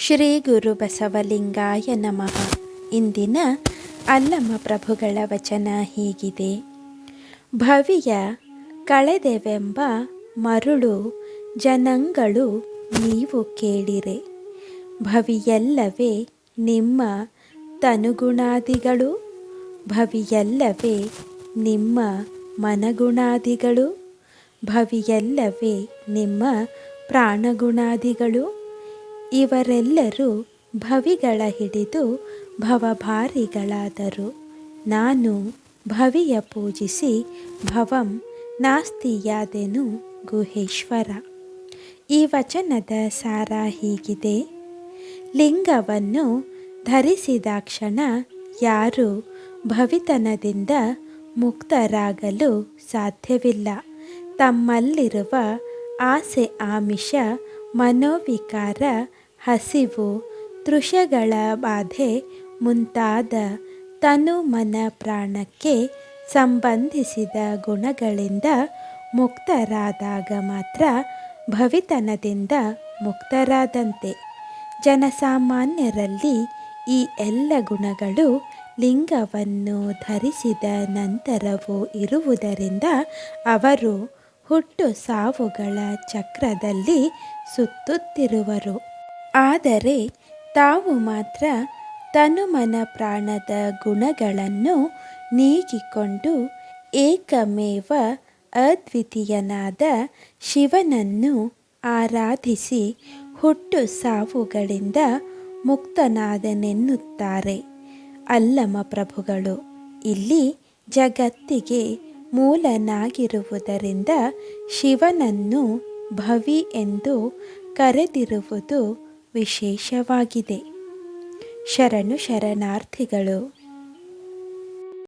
ಶ್ರೀ ಗುರು ಬಸವಲಿಂಗಾಯ ನಮಃ. ಇಂದಿನ ಅಲ್ಲಮ ಪ್ರಭುಗಳ ವಚನ ಹೀಗಿದೆ. ಭವಿಯ ಕಳೆದೆವೆಂಬ ಮರುಳು ಜನಂಗಳು ನೀವು ಕೇಳಿರೆ. ಭವಿಯಲ್ಲವೇ ನಿಮ್ಮ ತನುಗುಣಾದಿಗಳು? ಭವಿಯಲ್ಲವೇ ನಿಮ್ಮ ಮನಗುಣಾದಿಗಳು? ಭವಿಯಲ್ಲವೇ ನಿಮ್ಮ ಪ್ರಾಣಗುಣಾದಿಗಳು? ಇವರೆಲ್ಲರೂ ಭವಿಗಳ ಹಿಡಿದು ಭವಭಾರಿಗಳಾದರು. ನಾನು ಭವಿಯ ಪೂಜಿಸಿ ಭವಂ ನಾಸ್ತಿಯಾದೆನು ಗುಹೇಶ್ವರ. ಈ ವಚನದ ಸಾರ ಹೀಗಿದೆ. ಲಿಂಗವನ್ನು ಧರಿಸಿದಾಕ್ಷಣ ಯಾರು ಭವಿತನದಿಂದ ಮುಕ್ತರಾಗಲು ಸಾಧ್ಯವಿಲ್ಲ. ತಮ್ಮಲ್ಲಿರುವ ಆಸೆ ಆಮಿಷ ಮನೋವಿಕಾರ, ಹಸಿವು, ತೃಷಗಳ ಬಾಧೆ ಮುಂತಾದ ತನು ಮನ ಪ್ರಾಣಕ್ಕೆ ಸಂಬಂಧಿಸಿದ ಗುಣಗಳಿಂದ ಮುಕ್ತರಾದಾಗ ಮಾತ್ರ ಭವಿತನದಿಂದ ಮುಕ್ತರಾದಂತೆ. ಜನಸಾಮಾನ್ಯರಲ್ಲಿ ಈ ಎಲ್ಲ ಗುಣಗಳು ಲಿಂಗವನ್ನು ಧರಿಸಿದ ನಂತರವೂ ಇರುವುದರಿಂದ ಅವರು ಹುಟ್ಟು ಸಾವುಗಳ ಚಕ್ರದಲ್ಲಿ ಸುತ್ತುತ್ತಿರುವರು. ಆದರೆ ತಾವು ಮಾತ್ರ ತನುಮನ ಪ್ರಾಣದ ಗುಣಗಳನ್ನು ನೀಗಿಕೊಂಡು ಏಕಮೇವ ಅದ್ವಿತೀಯನಾದ ಶಿವನನ್ನು ಆರಾಧಿಸಿ ಹುಟ್ಟು ಸಾವುಗಳಿಂದ ಮುಕ್ತನಾದನೆನ್ನುತ್ತಾರೆ. ಅಲ್ಲಮ ಪ್ರಭುಗಳು, ಇಲ್ಲಿ ಜಗತ್ತಿಗೆ ಮೂಲನಾಗಿರುವುದರಿಂದ ಶಿವನನ್ನು ಭವಿ ಎಂದು ಕರೆದಿರುವುದು ವಿಶೇಷವಾಗಿದೆ. ಶರಣು ಶರಣಾರ್ಥಿಗಳು